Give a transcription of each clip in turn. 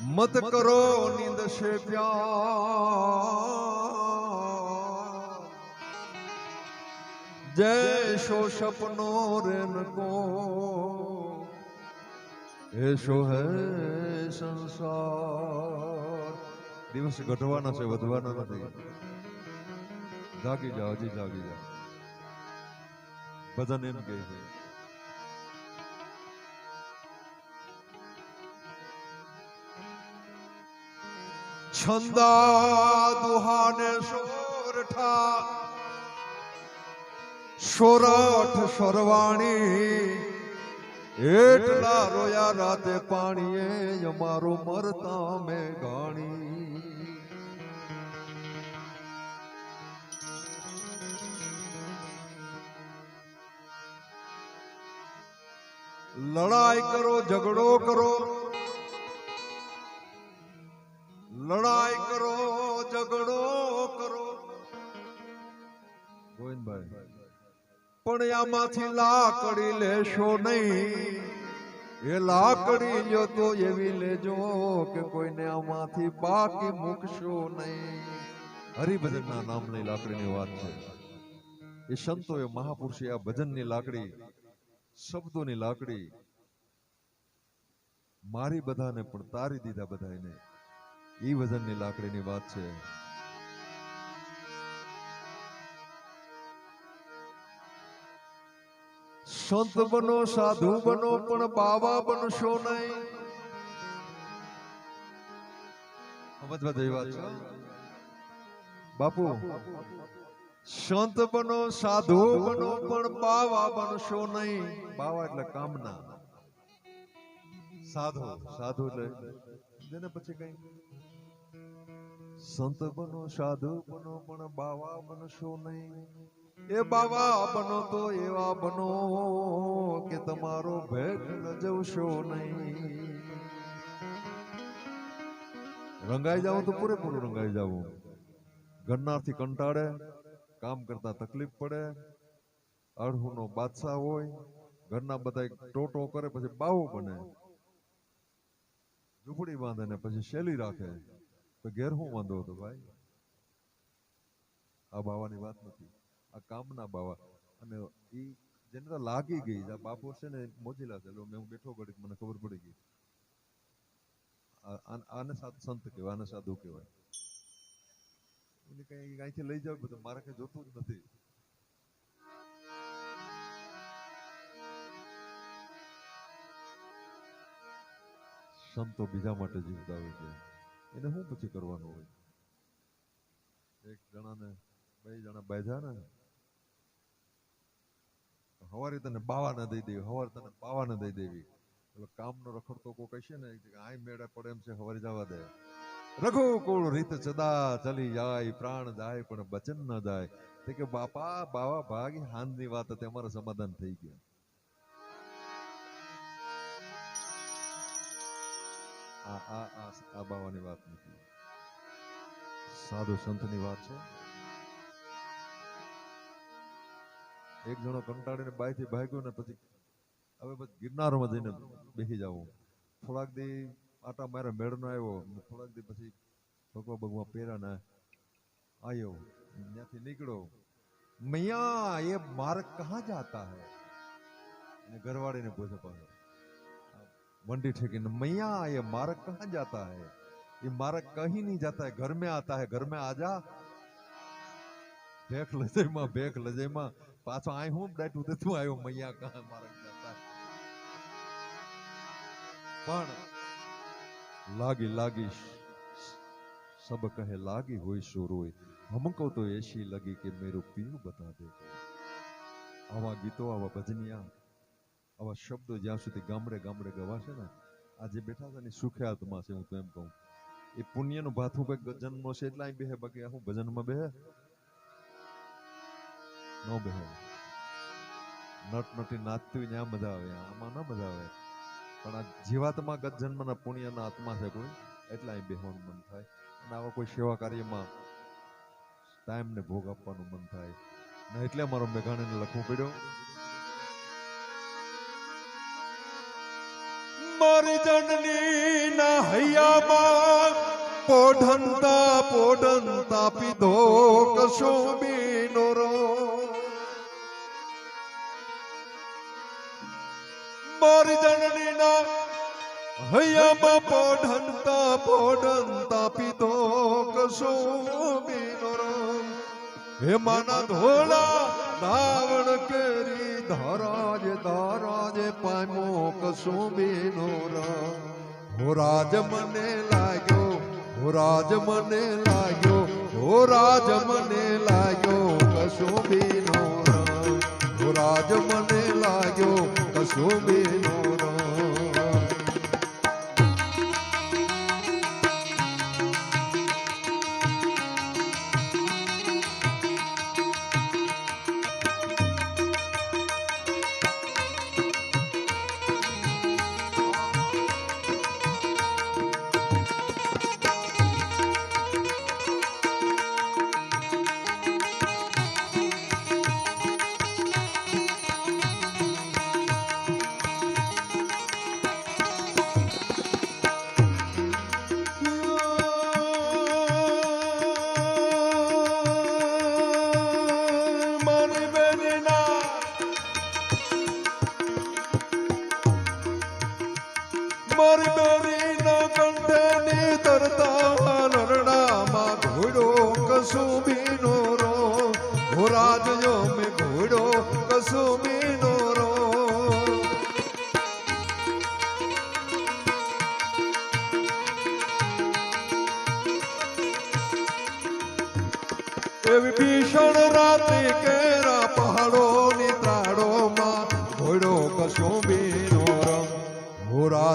મત કરો નિંદ છે પ્યાર જય શો સપનો રેન કો. એશો હે સંસાર. દિવસ ઘટવાના છે વધવાના નથી. જાગી જાઓ હજી જાગી જાઓ. ભજન એમ કહે છે. છંદા દુહાને સોરઠા સોરઠ સરવાણી એટલા રોયા રાતે પાણીએ અમારો મરતા મે ગાણી લડાઈ કરો ઝઘડો કરો લડાઈ કરો ઝઘડો કરો. ગોવિંદભાઈ. પણ આમાંથી લાકડી લેશો નહીં. એ લાકડી જો તો એવી લેજો કે કોઈને આમાંથી બાકી મૂકશો નહીં. હરિભજનના નામની લાકડીની વાત છે. એ સંતોએ મહાપુરુષે આ ભજનની લાકડી શબ્દોની લાકડી મારી બધાને પણ તારી દીધા બધાને ઈ વજનની લાકડીની વાત છે. સંત બનો, સાધુ બનો, પણ બાવા બનશો નહીં. વાત છે. બાપુ, સંત બનો, સાધુ બનો, પણ બાવા બનશો નહીં. બાવા એટલે કામના. સાધુ સાધુ એટલે જેને પછી કઈ સંત બનો સાધુ બનો પણ બાવા બનશો નહીં એ બાવા બનો તો એવા બનો કે તમારો ભેટ ન જવશો નહીં રંગાઈ જાવ તો પૂરેપૂરું રંગાઈ જાવું ઘરનારથી કંટાળે કામ કરતા તકલીફ પડે અડહુનો બાદશાહ હોય ઘરના બધા ટોટો કરે પછી બાવો બને ઝૂંપડી બાંધે ને પછી શેલી રાખે. તો ઘેર હું વાંધો હતો ભાઈ? આ બાવાની વાત નથી. આ કામના બાવા. અને એ જેને તો લાગી ગઈ, આ બાપો છે ને મોજીલા છે મેં હું બેઠો ઘડીક, મને ખબર પડી ગઈ. આને આને સાથ સંત કહેવાય, આને સાધુ કહેવાય. એને કઈ અહીંથી લઈ જાવ બધું મારે કઈ જોતું જ નથી. સંતો બીજા માટે જીવતા છે. એને શું પછી કરવાનું હોય? એક જણાને, બે જણા બાંધ્યા ને હવારે તને બાવા ના દઈ દેવી, હવારે તને બાવા ના દઈ દેવી. એટલે કામનો રખડતો કોઈ કહેશે ને આય મેળે પડે એમ છે, હવારે જવા દે. રઘુકુળ રીત સદા ચલી જાય, પ્રાણ જાય, પણ બચન ન જાય. તે કે, બાપા, બાવા ભાગી, હાંજની વાત હતી અમારું સમાધાન થઈ ગયા. આ આ આ બાવાની વાત નથી. સાધુ સંતની વાત છે. એક જણો કંટાળીને બાયથી ભાગ્યો ને પછી હવે પછી ગિરનારમાં જઈને બેસી જવું થોડાક દી આટા મારે મેળનો આવ્યો થોડાક દી પછી ભગવા ભગવા પહેરા ને આવ્યો ત્યાંથી નીકળ્યો મૈયા, એ માર્ગ કહા જાતા હૈ? ને ઘરવાળીને પૂછે પાછો. મંડી ठेकीने मैया ये मार्ग कहाँ जाता है ये मार्ग कहीं नहीं जाता है घर में आता है घर में आ जा ભેખ લજેમાં ભેખ લજેમાં પાછો આય હું ડાટું તે તું આવ્યો મૈયા કહા માર્ગ જાતા है પણ લાગી લાગી સબ કહે લાગી હોય સો રોય हमको तो ऐसी लगी कि मेरे पीर बता दे આવા ગીતો આવા ભજનિયા આવા શબ્દો જ્યાં સુધી ગામડે ગામડે ગવાશે ને, આ બેઠા છે ને સુખે આત્મા છે, હું તો એમ કહું. એ પુણ્યનું ભાથું કંઈક જન્મનો છે એટલે બેહે, બાકી હું ભજનમાં બેહે? ન બેહે. નટ નટી નાચતી હોય ત્યાં મજા આવે, આમાં ન મજા આવે. પણ આ જીવાત્મા ગત જન્મના પુણ્યના આત્મા છે કોઈ, એટલે અહીં બેહવાનું મન થાય. અને આવા કોઈ સેવા કાર્યમાં ટાઈમને ભોગ આપવાનું મન થાય. ને એટલે મારો મેઘાણીને લખવું પડ્યો. મારી જનની ના હૈયામાં પોઢંતા પોઢંતા પીધો કશો બીનો રો મારી જનની ના હૈયામાં પોઢંતા પોઢંતા પીધો કશો બીનો રો હે માના ધોળા ધાવણ કરી ધરાજ ધરાજ પામો કસુંબીનો રા રાજ મને લાગ્યો, હો રાજ મને લાગ્યો, હો રાજ મને લાગ્યો કસુંબીનો રા રાજ મને લાગ્યો કસુંબીનો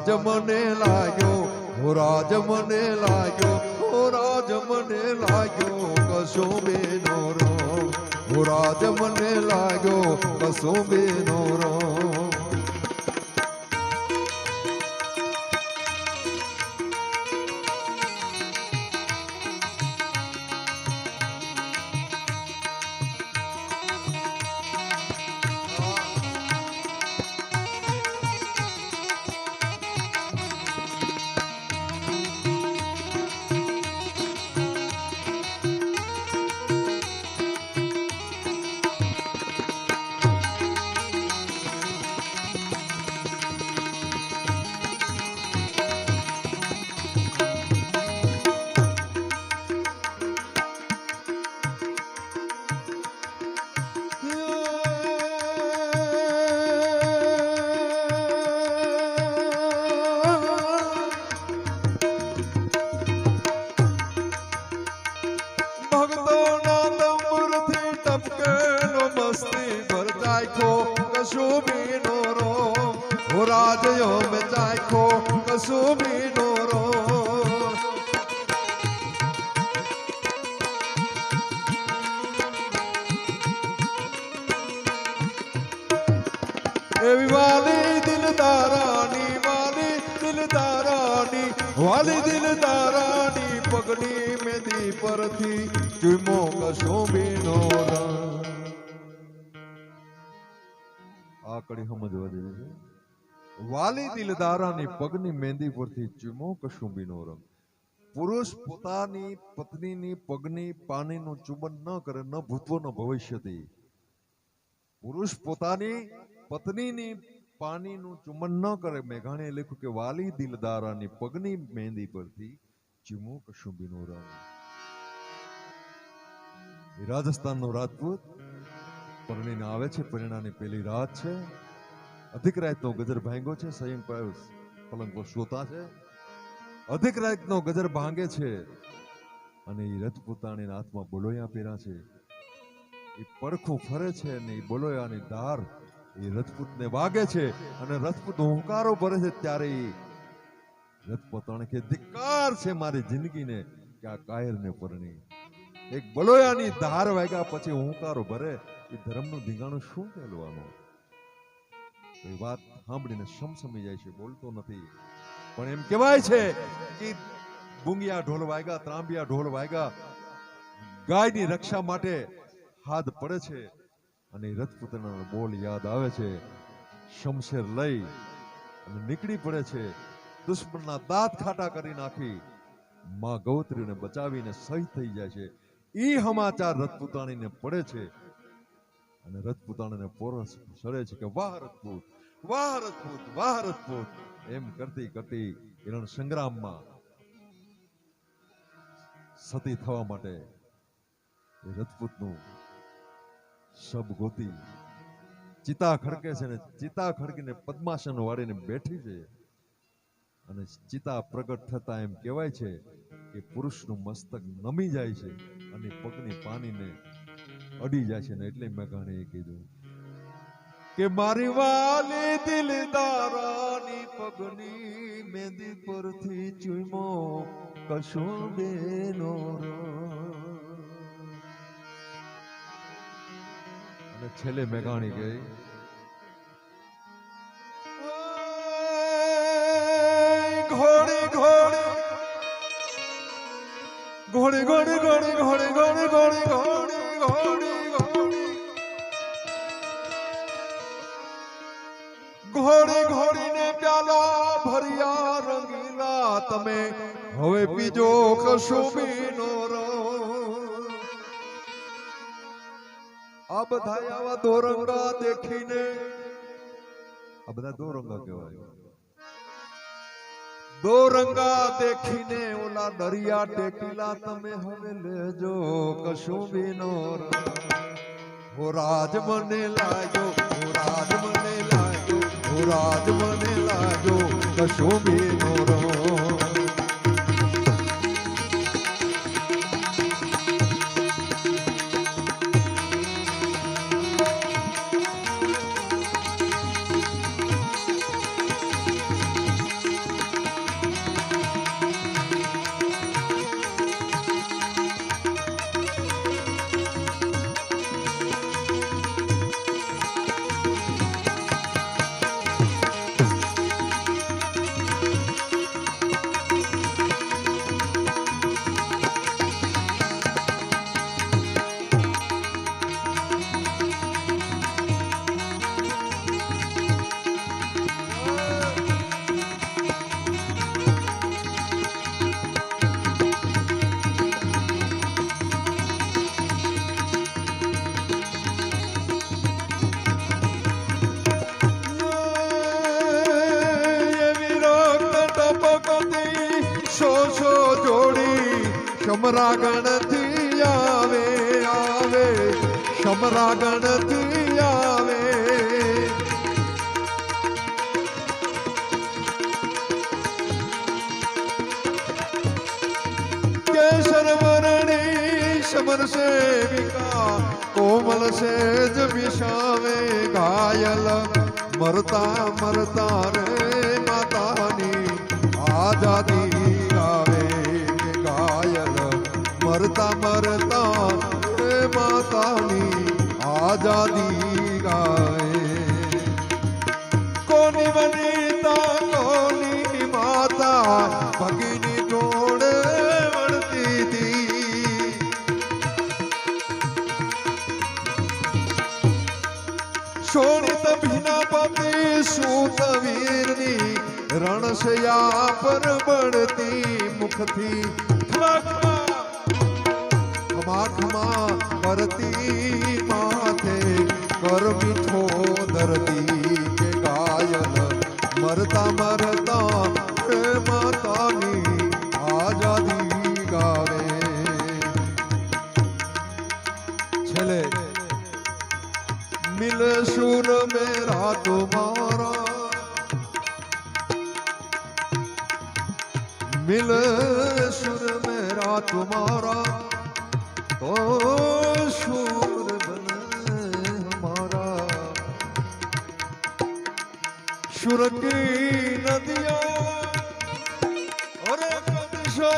રાજ મને લાગ્યો, હો રાજ મને લાગ્યો, હો રાજ મને લાગ્યો, કશો બીનો રો. હો રાજ મને લાગ્યો, કશો બીનો રંગ કશુંબીનો રો હો રાજયો મેં ચાખ્યો કશુંબીનો રો એવી વાલી દિલદારાની વાલી દિલદારાની વાલી દિલદારાની પગડી મેદી પરથી ચુમો રંગ આ કડી સમજવા જેવી છે. વાલી દિલદારાની પગની મહેંદી પરથી ચૂમો કશુંબીનો રંગ. પુરુષ પોતાની પત્નીની પગની પાણીનું ચુંબન ન કરે ન ભૂતવો ન ભવિષ્યથી. પુરુષ પોતાની પત્નીની પાણીનું ચુંબન ન કરે મેઘાણીએ લખ્યું કે વાલી દિલદારાની પગની મહેંદી પરથી ચૂમો કશુંબીનો રંગ. એ રાજસ્થાનનો રાજપૂત પરણીને આવે છે, પરિણાની પેલી રાત છે. અધિક રાતનો ગજર ભાંગ્યો છે સંયમ પલંગ પર શ્રોતા છે. અધિક રાતનો ગજર ભાંગે છે અને એ રજપૂતાણીના હાથમાં બોલોયા પહેર્યા છે. એ પડખું ફરે છે અને એ બોલોયાની ધાર એ રજપૂતને વાગે છે અને રજપૂત હુંકારો ભરે છે ત્યારે એ રજપૂતાણી કે ધિક્કાર છે મારી જિંદગીને કે આ કાયરને પરણી. એક બલોયાની ધાર વાગ્યા પછી હુંકારો ભરે એ ધર્મનું ધીંગાણું શું કહેવાનું એ વાત સાંભળીને સમસમી જાય છે, બોલતો નથી. પણ એમ કહેવાય છે કે બુંગિયા ઢોલ વાગ્યા, ત્રાંબિયા ઢોલ વાગ્યા, ગાયની રક્ષા માટે હાથ પડે છે અને રજપૂતના બોલ યાદ આવે છે. શમશેર લઈ અને નીકળી પડે છે, દુશ્મનના દાંત ખાટા કરી નાખી, માં ગૌત્રીને બચાવીને સહી થઈ જાય છે. એ સમાચાર રજપૂતાણીને પડે છે. અને ને પોરસ સરે છે કે વાહ રજપૂત વાહ રજપૂત વાહ રજપૂત એમ કરતી કરતી હિરણ સંગ્રામમાં સતી થવા માટે એ રજપૂતનું શબ ગોતી ચિતા ખડકે છે ને ચિતા ખડકીને પદ્માસન વાળીને બેઠી છે. અને ચિતા પ્રગટ થતા એમ કહેવાય છે કે પુરુષનું મસ્તક નમી જાય છે અને પગની પાનીને અડી જશે ને એટલે મેઘાણીએ કીધું. કે મારી વાલી દિલદારાની પગની મેંદી પરથી ચૂમો કશો બેનો અને છેલ્લે મેઘાણી ગઈ. ઘોડી ઘોડી. ઘોડી ઘોડી ઘોડી ઘોડી ઘોડી ઘોડી. ઘોડી ઘોડી. ઘોડી ઘોડી ને પ્યાલા ભર્યા રંગીલા તમે. હવે બીજો કશું નો રો. આ બધા આવા દોરંગા દેખીને, આ બધા દોરંગા કહેવાય. દોરંગા દેખીને ઓલા દરિયા ટેકીલા તમે હવે લેજો કશું બીનો હો રાજ મને લાગ્યો હો રાજ મને લાગ્યો હો રાજ મને લાગ્યો કશું બીનો રો જોડી સમરાગણથી આવે આવે. સમરાગણથી આવે. કેસર વર્ણી સમર સેવિકા, કોમલ સેજ વિષાવે ઘાયલ. મરતા મરતા રે માતાની આઝાદી. મરતા મરતા રે માતાની આઝાદી ગાય કોની વનિતા કોની માતા ભગીની જોડે વળતી હતી શોણિત ભીનાપતિ સૂત વીરની રણશયા પર બળતી મુખથી ખમા આંખમાં પરતી માથે કર મીઠો દર્દી કે ગાયન મરતા મર સુરત નદીઓ. અરે કદશો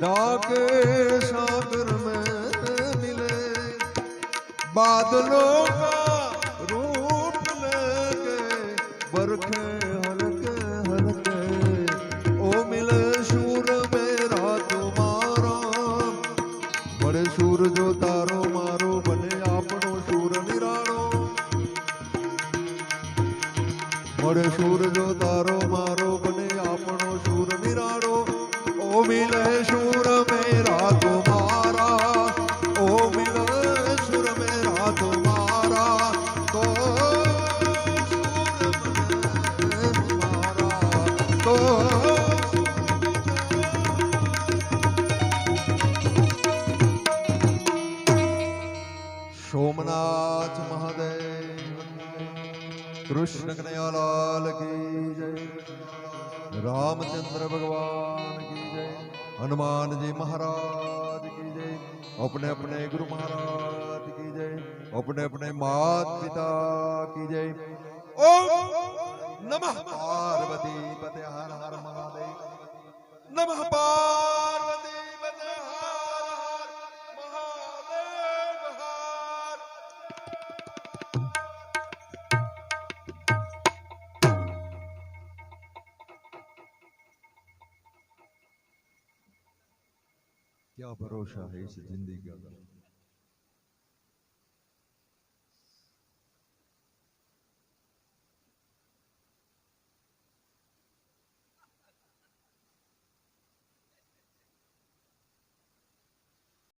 ડાકે સાગર મે મિલે. બાદલો કા રૂપ લેકે, બરખે હલકે હલકે. ઓ મિલે સૂર મેરા તુમારા બડે સૂર જો તારો મારો બને આપણો શૂર નિરાળો ઓ મિલે શૂર મેરા. તુમારા ઓ મિલે શૂર મેરા. તુમારા તો શૂર મારા. તો સોમનાથ મહાદેવ કૃષ્ણ કનૈયાલાલ કી જય રામચંદ્ર ભગવાન કી જય હનુમાનજી મહારાજ કી જય अपने अपने गुरु महाराज की जय अपने अपने मात पिता की जय ओम नमः पार्वती पते हर हर महादेव नमः पार्वती خبرو شاهی سے زندگی